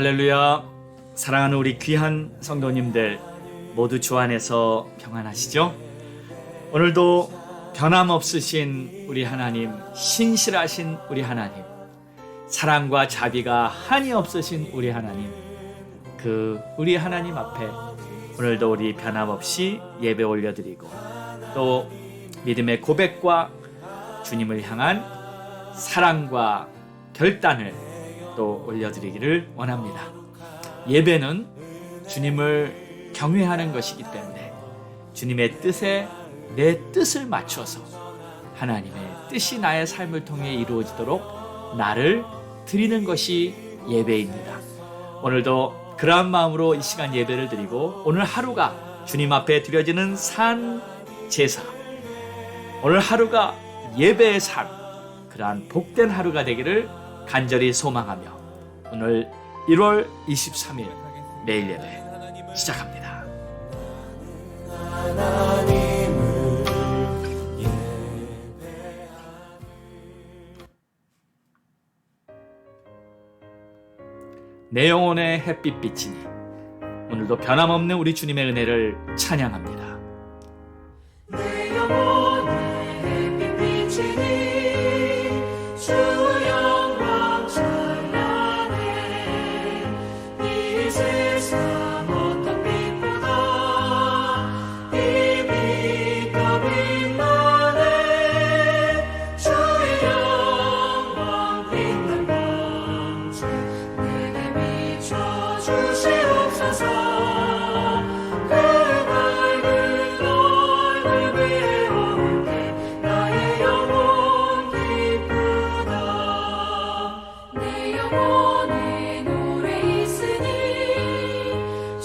할렐루야. 사랑하는 우리 귀한 성도님들 모두 주 안에서 평안하시죠? 오늘도 변함없으신 우리 하나님, 신실하신 우리 하나님, 사랑과 자비가 한이 없으신 우리 하나님, 그 우리 하나님 앞에 오늘도 우리 변함없이 예배 올려드리고 또 믿음의 고백과 주님을 향한 사랑과 결단을 또 올려드리기를 원합니다. 예배는 주님을 경외하는 것이기 때문에 주님의 뜻에 내 뜻을 맞춰서 하나님의 뜻이 나의 삶을 통해 이루어지도록 나를 드리는 것이 예배입니다. 오늘도 그러한 마음으로 이 시간 예배를 드리고 오늘 하루가 주님 앞에 드려지는 산 제사 오늘 하루가 예배의 삶 그러한 복된 하루가 되기를 간절히 소망하며 오늘 1월 23일 매일 예배 시작합니다. 내 영혼의 햇빛 비치니 오늘도 변함없는 우리 주님의 은혜를 찬양합니다.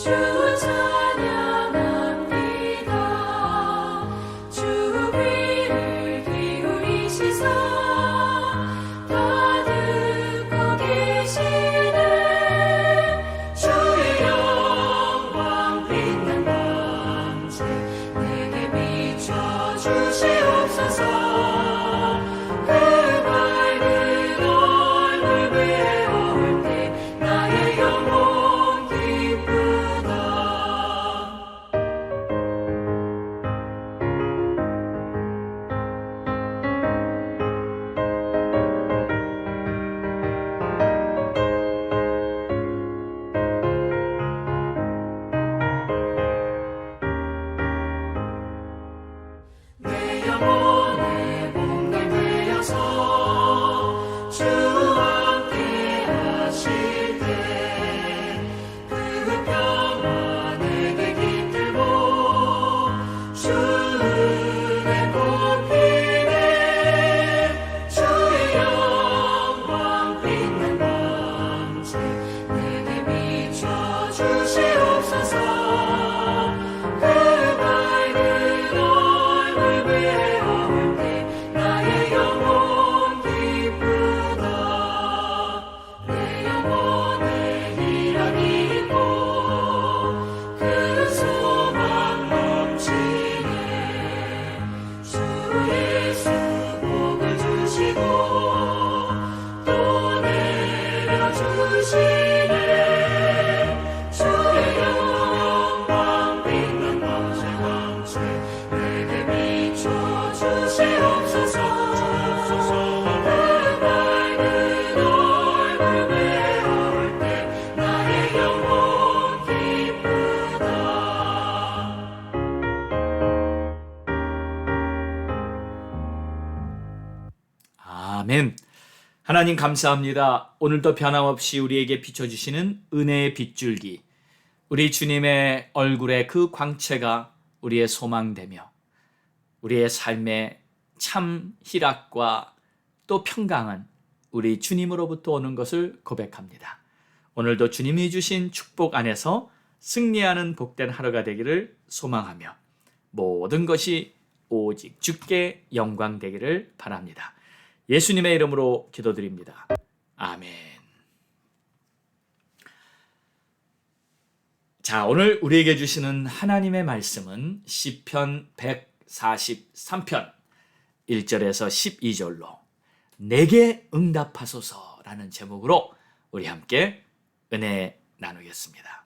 주 하나님 감사합니다. 오늘도 변함없이 우리에게 비춰주시는 은혜의 빗줄기. 우리 주님의 얼굴의 그 광채가 우리의 소망되며 우리의 삶의 참 희락과 또 평강은 우리 주님으로부터 오는 것을 고백합니다. 오늘도 주님이 주신 축복 안에서 승리하는 복된 하루가 되기를 소망하며 모든 것이 오직 주께 영광 되기를 바랍니다. 예수님의 이름으로 기도드립니다. 아멘. 자, 오늘 우리에게 주시는 하나님의 말씀은 시편 143편 1절에서 12절로 내게 응답하소서라는 제목으로 우리 함께 은혜 나누겠습니다.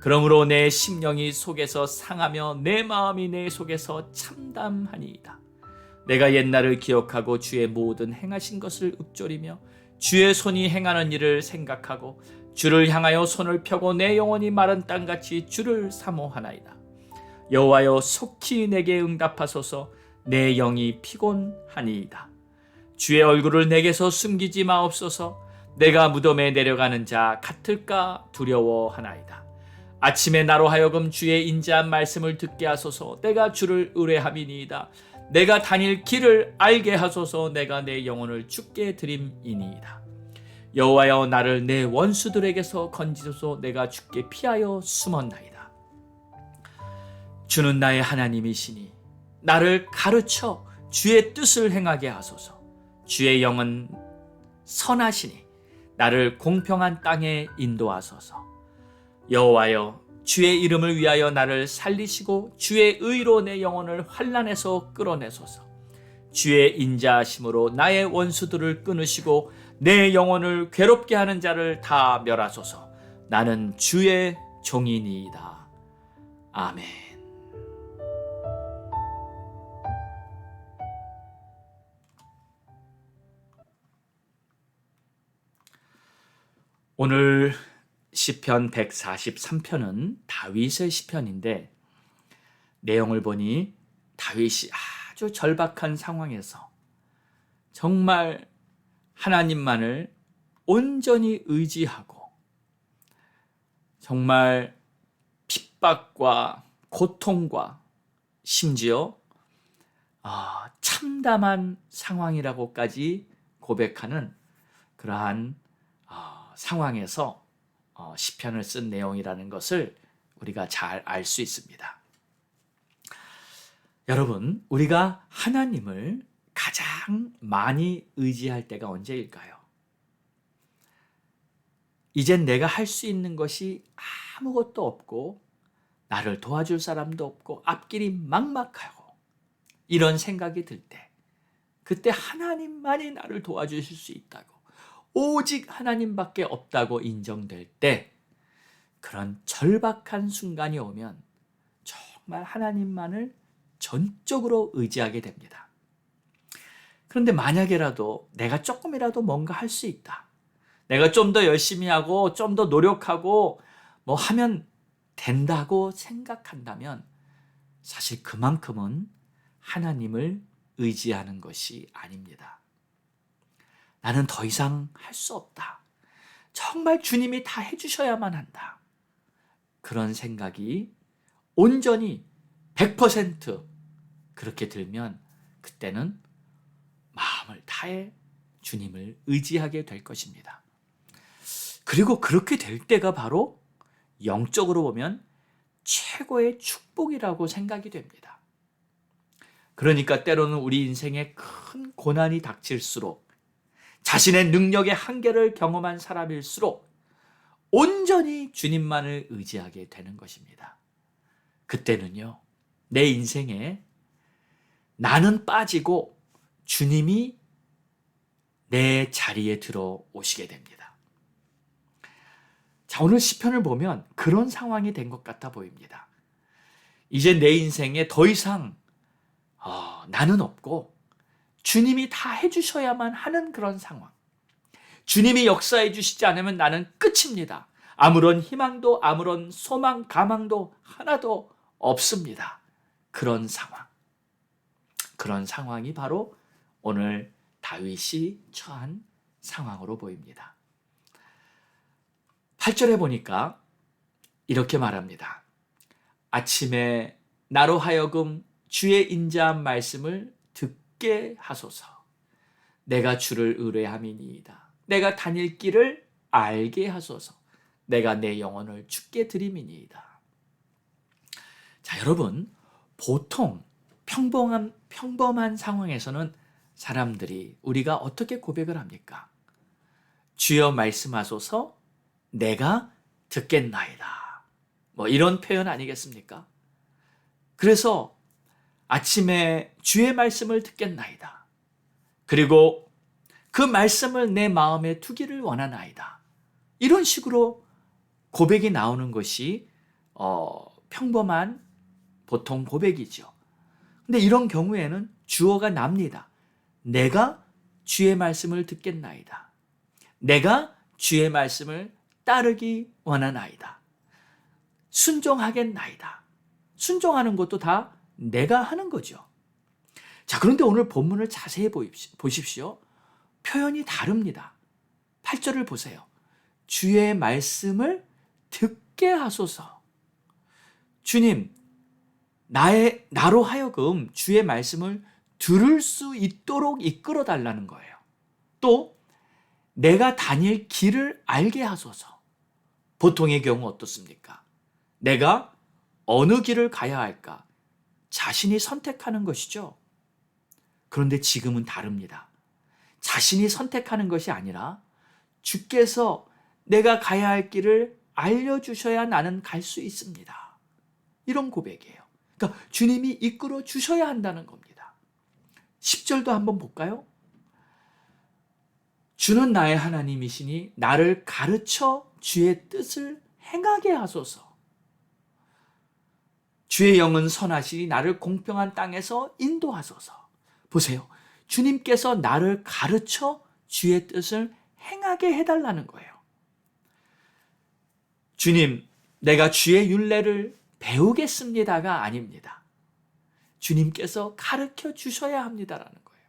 그러므로 내 심령이 속에서 상하며 내 마음이 내 속에서 참담하니이다. 내가 옛날을 기억하고 주의 모든 행하신 것을 읊조리며 주의 손이 행하는 일을 생각하고 주를 향하여 손을 펴고 내 영혼이 마른 땅같이 주를 사모하나이다. 여호와여 속히 내게 응답하소서 내 영이 피곤하니이다. 주의 얼굴을 내게서 숨기지 마옵소서 내가 무덤에 내려가는 자 같을까 두려워하나이다. 아침에 나로 하여금 주의 인자한 말씀을 듣게 하소서 내가 주를 의뢰함이니이다. 내가 다닐 길을 알게 하소서 내가 내 영혼을 주께 드림이니이다. 여호와여 나를 내 원수들에게서 건지소서 내가 주께 피하여 숨었나이다. 주는 나의 하나님이시니 나를 가르쳐 주의 뜻을 행하게 하소서. 주의 영은 선하시니 나를 공평한 땅에 인도하소서. 여호와여 주의 이름을 위하여 나를 살리시고 주의 의로 내 영혼을 환란에서 끌어내소서. 주의 인자하심으로 나의 원수들을 끊으시고 내 영혼을 괴롭게 하는 자를 다 멸하소서. 나는 주의 종이니이다. 아멘. 오늘 시편 143편은 다윗의 시편인데 내용을 보니 다윗이 아주 절박한 상황에서 정말 하나님만을 온전히 의지하고 정말 핍박과 고통과 심지어 아, 참담한 상황이라고까지 고백하는 그러한 아, 상황에서 어, 시편을 쓴 내용이라는 것을 우리가 잘 알 수 있습니다. 여러분, 우리가 하나님을 가장 많이 의지할 때가 언제일까요? 이젠 내가 할 수 있는 것이 아무것도 없고 나를 도와줄 사람도 없고 앞길이 막막하고 이런 생각이 들 때, 그때 하나님만이 나를 도와주실 수 있다고 오직 하나님밖에 없다고 인정될 때 그런 절박한 순간이 오면 정말 하나님만을 전적으로 의지하게 됩니다. 그런데 만약에라도 내가 조금이라도 뭔가 할 수 있다. 내가 좀 더 열심히 하고 좀 더 노력하고 뭐 하면 된다고 생각한다면 사실 그만큼은 하나님을 의지하는 것이 아닙니다. 나는 더 이상 할 수 없다. 정말 주님이 다 해주셔야만 한다. 그런 생각이 온전히 100% 그렇게 들면 그때는 마음을 다해 주님을 의지하게 될 것입니다. 그리고 그렇게 될 때가 바로 영적으로 보면 최고의 축복이라고 생각이 됩니다. 그러니까 때로는 우리 인생에 큰 고난이 닥칠수록 자신의 능력의 한계를 경험한 사람일수록 온전히 주님만을 의지하게 되는 것입니다. 그때는요, 내 인생에 나는 빠지고 주님이 내 자리에 들어오시게 됩니다. 자, 오늘 시편을 보면 그런 상황이 된 것 같아 보입니다. 이제 내 인생에 더 이상 어, 나는 없고 주님이 다 해주셔야만 하는 그런 상황. 주님이 역사해 주시지 않으면 나는 끝입니다. 아무런 희망도 아무런 소망, 가망도 하나도 없습니다. 그런 상황. 그런 상황이 바로 오늘 다윗이 처한 상황으로 보입니다. 8절에 보니까 이렇게 말합니다. 아침에 나로 하여금 주의 인자한 말씀을 듣 게 하소서. 내가 주를 의뢰함이니이다. 내가 다닐 길을 알게 하소서. 내가 내 영혼을 주께 드림이니이다. 자, 여러분, 보통 평범한 평범한 상황에서는 사람들이 우리가 어떻게 고백을 합니까? 주여 말씀하소서 내가 듣겠나이다. 뭐 이런 표현 아니겠습니까? 그래서 아침에 주의 말씀을 듣겠나이다. 그리고 그 말씀을 내 마음에 두기를 원하나이다. 이런 식으로 고백이 나오는 것이 어, 평범한 보통 고백이죠. 근데 이런 경우에는 주어가 납니다. 내가 주의 말씀을 듣겠나이다. 내가 주의 말씀을 따르기 원하나이다. 순종하겠나이다. 순종하는 것도 다 내가 하는 거죠. 자, 그런데 오늘 본문을 자세히 보십시- 보십시오. 표현이 다릅니다. 8절을 보세요. 주의 말씀을 듣게 하소서. 주님, 나의, 나로 하여금 주의 말씀을 들을 수 있도록 이끌어 달라는 거예요. 또, 내가 다닐 길을 알게 하소서. 보통의 경우 어떻습니까? 내가 어느 길을 가야 할까? 자신이 선택하는 것이죠. 그런데 지금은 다릅니다. 자신이 선택하는 것이 아니라 주께서 내가 가야 할 길을 알려주셔야 나는 갈 수 있습니다. 이런 고백이에요. 그러니까 주님이 이끌어 주셔야 한다는 겁니다. 10절도 한번 볼까요? 주는 나의 하나님이시니 나를 가르쳐 주의 뜻을 행하게 하소서. 주의 영은 선하시니 나를 공평한 땅에서 인도하소서. 보세요. 주님께서 나를 가르쳐 주의 뜻을 행하게 해달라는 거예요. 주님, 내가 주의 윤례를 배우겠습니다가 아닙니다. 주님께서 가르쳐 주셔야 합니다라는 거예요.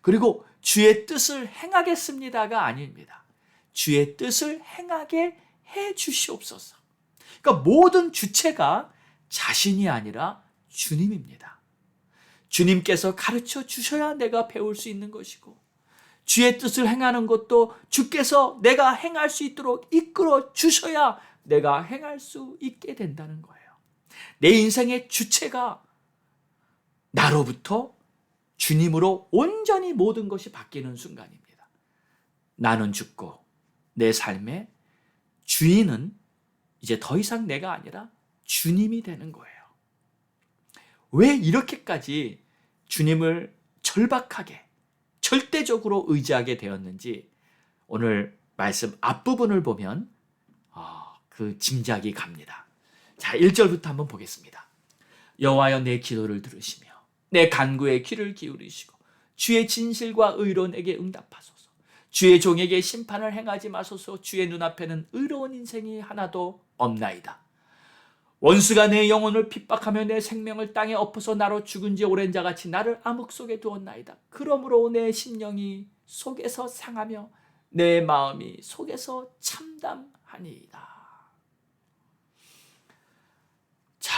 그리고 주의 뜻을 행하겠습니다가 아닙니다. 주의 뜻을 행하게 해 주시옵소서. 그러니까 모든 주체가 자신이 아니라 주님입니다. 주님께서 가르쳐 주셔야 내가 배울 수 있는 것이고, 주의 뜻을 행하는 것도 주께서 내가 행할 수 있도록 이끌어 주셔야 내가 행할 수 있게 된다는 거예요. 내 인생의 주체가 나로부터 주님으로 온전히 모든 것이 바뀌는 순간입니다. 나는 죽고 내 삶의 주인은 이제 더 이상 내가 아니라 주님이 되는 거예요. 왜 이렇게까지 주님을 절박하게, 절대적으로 의지하게 되었는지 오늘 말씀 앞부분을 보면 아, 그 짐작이 갑니다. 자, 1절부터 한번 보겠습니다. 여호와여 내 기도를 들으시며 내 간구에 귀를 기울이시고 주의 진실과 의로 내게 응답하소서. 주의 종에게 심판을 행하지 마소서. 주의 눈앞에는 의로운 인생이 하나도 없나이다. 원수가 내 영혼을 핍박하며 내 생명을 땅에 엎어서 나로 죽은 지 오랜 자같이 나를 암흑 속에 두었나이다. 그러므로 내 심령이 속에서 상하며 내 마음이 속에서 참담하니이다. 자,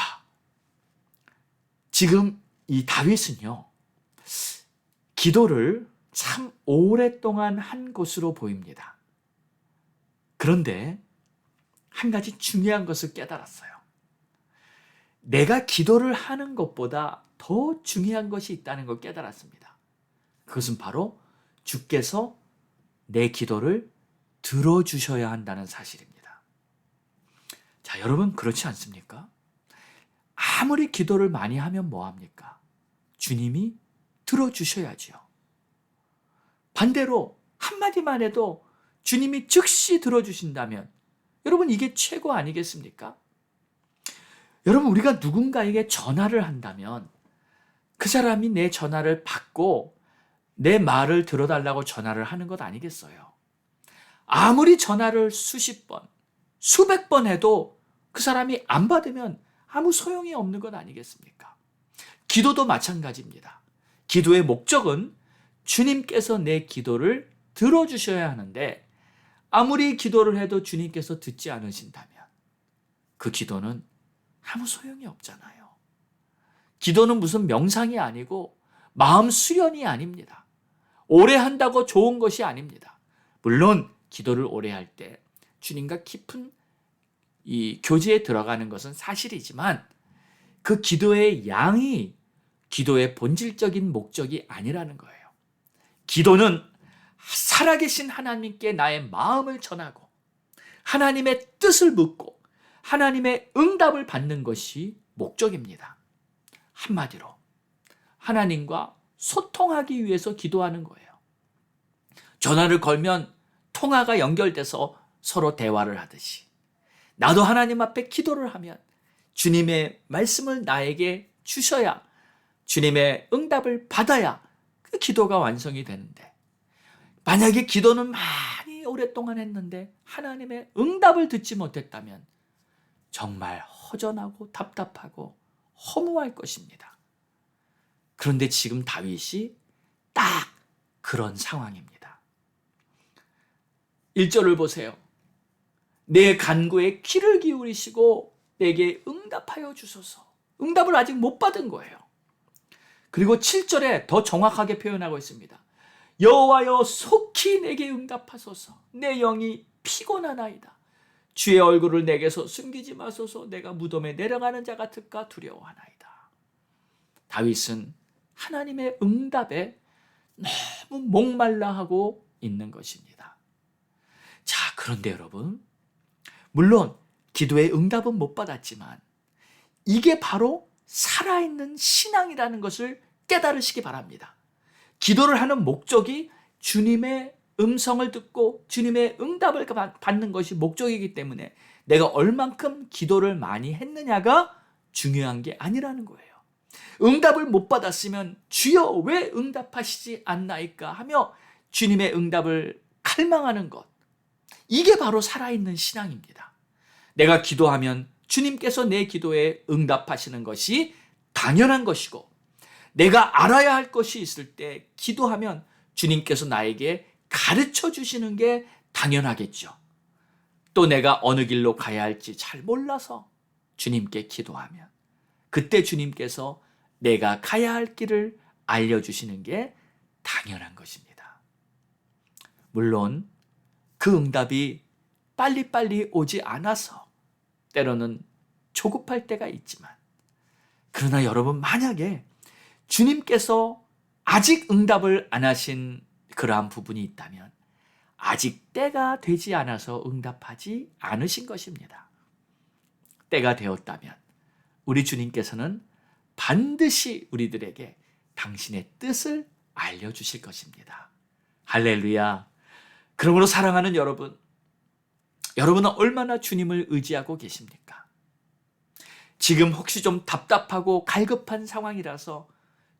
지금 이 다윗은요, 기도를 참 오랫동안 한 것으로 보입니다. 그런데 한 가지 중요한 것을 깨달았어요. 내가 기도를 하는 것보다 더 중요한 것이 있다는 걸 깨달았습니다. 그것은 바로 주께서 내 기도를 들어주셔야 한다는 사실입니다. 자, 여러분, 그렇지 않습니까? 아무리 기도를 많이 하면 뭐합니까? 주님이 들어주셔야지요. 반대로 한마디만 해도 주님이 즉시 들어주신다면 여러분 이게 최고 아니겠습니까? 여러분 우리가 누군가에게 전화를 한다면 그 사람이 내 전화를 받고 내 말을 들어달라고 전화를 하는 것 아니겠어요? 아무리 전화를 수십 번, 수백 번 해도 그 사람이 안 받으면 아무 소용이 없는 것 아니겠습니까? 기도도 마찬가지입니다. 기도의 목적은 주님께서 내 기도를 들어주셔야 하는데 아무리 기도를 해도 주님께서 듣지 않으신다면 그 기도는 아무 소용이 없잖아요. 기도는 무슨 명상이 아니고 마음 수련이 아닙니다. 오래 한다고 좋은 것이 아닙니다. 물론 기도를 오래 할 때 주님과 깊은 이 교제에 들어가는 것은 사실이지만 그 기도의 양이 기도의 본질적인 목적이 아니라는 거예요. 기도는 살아계신 하나님께 나의 마음을 전하고 하나님의 뜻을 묻고 하나님의 응답을 받는 것이 목적입니다. 한마디로 하나님과 소통하기 위해서 기도하는 거예요. 전화를 걸면 통화가 연결돼서 서로 대화를 하듯이 나도 하나님 앞에 기도를 하면 주님의 말씀을 나에게 주셔야 주님의 응답을 받아야 그 기도가 완성이 되는데 만약에 기도는 많이 오랫동안 했는데 하나님의 응답을 듣지 못했다면 정말 허전하고 답답하고 허무할 것입니다. 그런데 지금 다윗이 딱 그런 상황입니다. 1절을 보세요. 내 간구에 귀를 기울이시고 내게 응답하여 주소서. 응답을 아직 못 받은 거예요. 그리고 7절에 더 정확하게 표현하고 있습니다. 여호와여 속히 내게 응답하소서. 내 영이 피곤하나이다. 주의 얼굴을 내게서 숨기지 마소서. 내가 무덤에 내려가는 자 같을까 두려워하나이다. 다윗은 하나님의 응답에 너무 목말라 하고 있는 것입니다. 자, 그런데 여러분, 물론 기도의 응답은 못 받았지만 이게 바로 살아있는 신앙이라는 것을 깨달으시기 바랍니다. 기도를 하는 목적이 주님의 음성을 듣고 주님의 응답을 받는 것이 목적이기 때문에 내가 얼만큼 기도를 많이 했느냐가 중요한 게 아니라는 거예요. 응답을 못 받았으면 주여 왜 응답하시지 않나이까 하며 주님의 응답을 갈망하는 것. 이게 바로 살아있는 신앙입니다. 내가 기도하면 주님께서 내 기도에 응답하시는 것이 당연한 것이고, 내가 알아야 할 것이 있을 때 기도하면 주님께서 나에게 가르쳐 주시는 게 당연하겠죠. 또 내가 어느 길로 가야 할지 잘 몰라서 주님께 기도하면 그때 주님께서 내가 가야 할 길을 알려주시는 게 당연한 것입니다. 물론 그 응답이 빨리빨리 오지 않아서 때로는 조급할 때가 있지만 그러나 여러분 만약에 주님께서 아직 응답을 안 하신 그러한 부분이 있다면 아직 때가 되지 않아서 응답하지 않으신 것입니다. 때가 되었다면 우리 주님께서는 반드시 우리들에게 당신의 뜻을 알려주실 것입니다. 할렐루야. 그러므로 사랑하는 여러분, 여러분은 얼마나 주님을 의지하고 계십니까? 지금 혹시 좀 답답하고 갈급한 상황이라서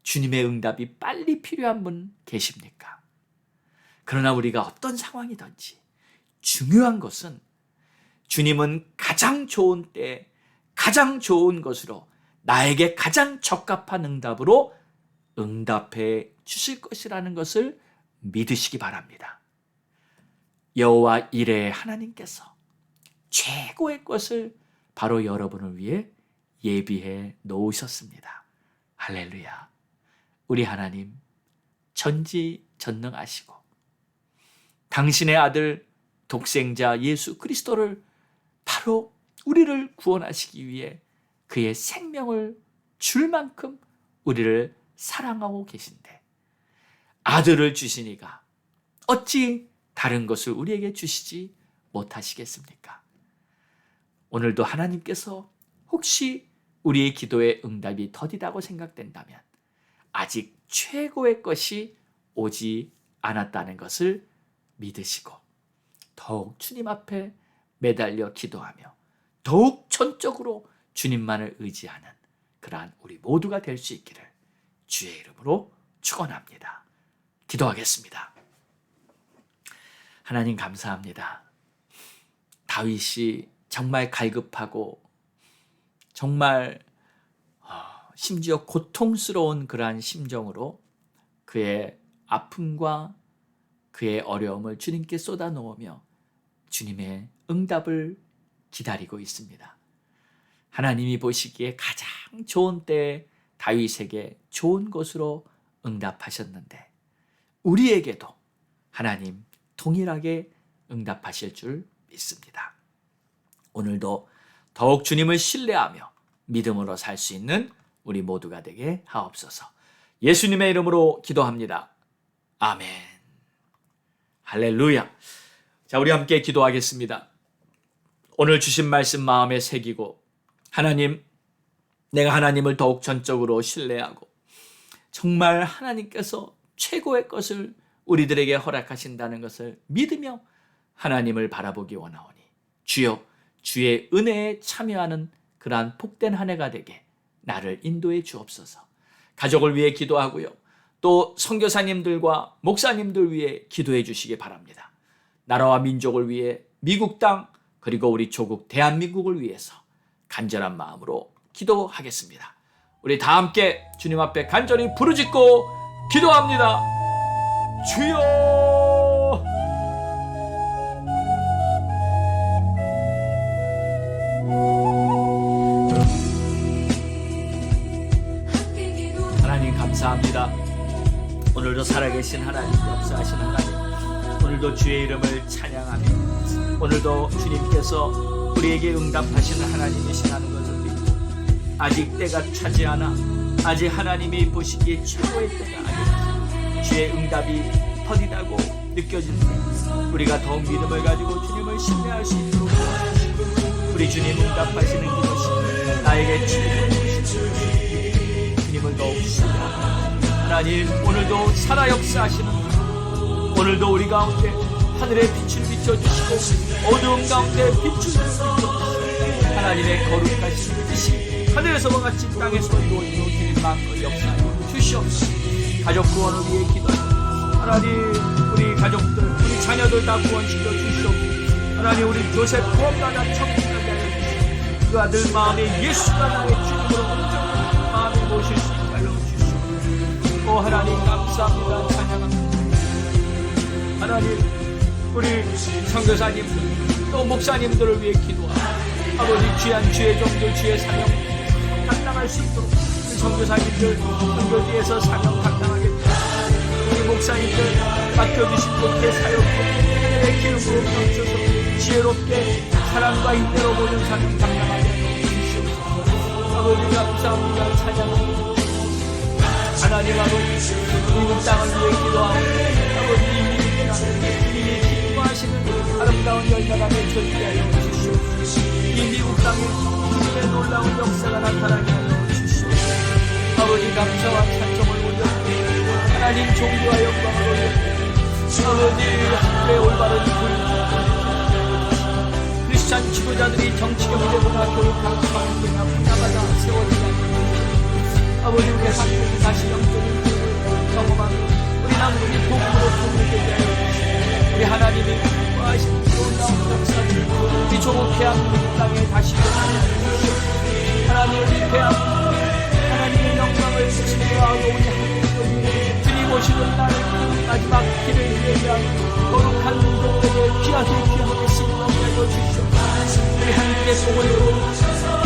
주님의 응답이 빨리 필요한 분 계십니까? 그러나 우리가 어떤 상황이든지 중요한 것은 주님은 가장 좋은 때, 가장 좋은 것으로 나에게 가장 적합한 응답으로 응답해 주실 것이라는 것을 믿으시기 바랍니다. 여호와 이레 하나님께서 최고의 것을 바로 여러분을 위해 예비해 놓으셨습니다. 할렐루야. 우리 하나님 전지 전능하시고 당신의 아들 독생자 예수 그리스도를 바로 우리를 구원하시기 위해 그의 생명을 줄 만큼 우리를 사랑하고 계신데 아들을 주시니가 어찌 다른 것을 우리에게 주시지 못하시겠습니까? 오늘도 하나님께서 혹시 우리의 기도의 응답이 더디다고 생각된다면 아직 최고의 것이 오지 않았다는 것을 믿으시고 더욱 주님 앞에 매달려 기도하며 더욱 전적으로 주님만을 의지하는 그러한 우리 모두가 될 수 있기를 주의 이름으로 축원합니다. 기도하겠습니다. 하나님 감사합니다. 다윗이 정말 갈급하고 정말 어, 심지어 고통스러운 그러한 심정으로 그의 아픔과 그의 어려움을 주님께 쏟아 놓으며 주님의 응답을 기다리고 있습니다. 하나님이 보시기에 가장 좋은 때에 다윗에게 좋은 것으로 응답하셨는데 우리에게도 하나님 동일하게 응답하실 줄 믿습니다. 오늘도 더욱 주님을 신뢰하며 믿음으로 살 수 있는 우리 모두가 되게 하옵소서. 예수님의 이름으로 기도합니다. 아멘. 할렐루야. 자, 우리 함께 기도하겠습니다. 오늘 주신 말씀 마음에 새기고 하나님 내가 하나님을 더욱 전적으로 신뢰하고 정말 하나님께서 최고의 것을 우리들에게 허락하신다는 것을 믿으며 하나님을 바라보기 원하오니 주여 주의 은혜에 참여하는 그러한 복된 한 해가 되게 나를 인도해 주옵소서. 가족을 위해 기도하고요. 또 선교사님들과 목사님들 위해 기도해 주시기 바랍니다. 나라와 민족을 위해 미국 땅 그리고 우리 조국 대한민국을 위해서 간절한 마음으로 기도하겠습니다. 우리 다 함께 주님 앞에 간절히 부르짖고 기도합니다. 주여! 오늘도 살아계신 하나님, 역사하신 하나님, 오늘도 주의 이름을 찬양하며 오늘도 주님께서 우리에게 응답하시는 하나님이시라는 것을 믿고 아직 때가 차지 않아 아직 하나님이 보시기에 최고의 때가 아니라 주의 응답이 더디다고 느껴질 때 우리가 더욱 믿음을 가지고 주님을 신뢰할 수 있도록 도와주시고 우리 주님 응답하시는 이것이 나에게 최고의 것이니 주님을 더욱 신뢰하고 하나님 오늘도 살아 역사하시는 하나님 오늘도 우리 가운데 하늘의 빛을 비춰주시고 어두운 가운데 빛을 비춰주시고 하나님의 거룩하신 뜻이 하늘에서와 같이 땅에서 이루어지는 주님 마음껏 역사하여 주시옵소서. 가족 구원을 위해 기도합니다 하나님 우리 가족들 우리 자녀들 다 구원시켜 주시옵소서. 하나님 우리 조셉 구원받아 청구하게 하여 주시옵소서. 그 아들 마음에 예수가 나의 주님으로 온전한 마음에 모실 수 오 하나님 감사합니다. 찬양합니다 하나님 우리 선교사님들 또 목사님들을 위해 기도하고 아버지 귀한 주의 종들 주의 사명 감당할 수 있도록 선교사님들 선교지에서 사명 감당하게 우리 목사님들 맡겨주신 곳에 사역에 하늘의 기름으로 넘쳐서 지혜롭게 사랑과 인내로 모든 사명 감당하게 주시옵소서. 아버지 감사합니다. 찬양합니다 하나님 아버지 미국 땅을 위해 기도하고 아버지 이 주님이 기뻐하시는 아름다운 열매가 맺혀지게 하여 주시옵소서. 이 미국 땅에 주님의 놀라운 역사가 나타나게 하여 주시옵소서. 아버지 감사와 찬송을 올려드리고 하나님 종교와 영광을 올려드리고 아버지 학교의 올바른 교육 크리스찬 지도자들이 정치 경제보다 교육 분야 분야마다 세워지게 하여 주시옵소서 아버지 우리 한국이 다시 영적인 기회를 경험하고 우리 복음으로 통일되게 하여 주시고 우리 하나님이 기뻐하시는 놀라운 역사를 우리 조국 대한민국 땅에 다시 일어나게 하여 주시옵소서. 하나님 우리 대한민국 하나님의 영광을 증거하고 우리 한국을 오시는 날 마지막 길을 예배하고 거룩한 민족에게 귀하게 귀하게 쓰임을 하여 주시옵소서. 우리 한국의 복을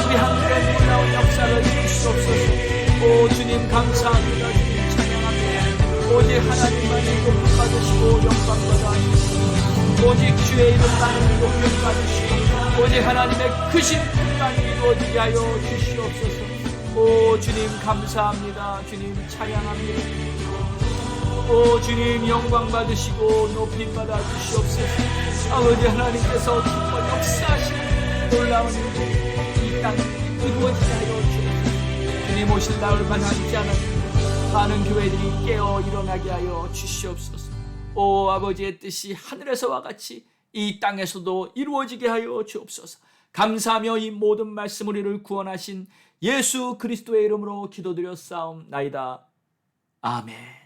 우리 한국의 놀라운 역사를 이루시옵소서 오 주님 감사합니다. 주님 찬양합니다 오직 하나님만이 높임 받으시고 영광 받아 주시고 오직 주의 이름만을 높임 받으시고 오직 하나님의 크신 뜻만이 이루어지게 하여 주시옵소서. 오 주님 감사합니다. 주님 찬양합니다. 오 주님 영광 받으시고 높임 받아 주시옵소서. 아버지 하나님께서 기뻐 역사하시는 놀라운 이 땅에 이루어지게 하여 주옵소서 주님 오실 날만 함지 않았는데 많은 교회들이 깨어 일어나게 하여 주시옵소서. 오 아버지의 뜻이 하늘에서와 같이 이 땅에서도 이루어지게 하여 주옵소서. 감사하며 이 모든 말씀 우리를 구원하신 예수 그리스도의 이름으로 기도드려 싸움나이다. 아멘.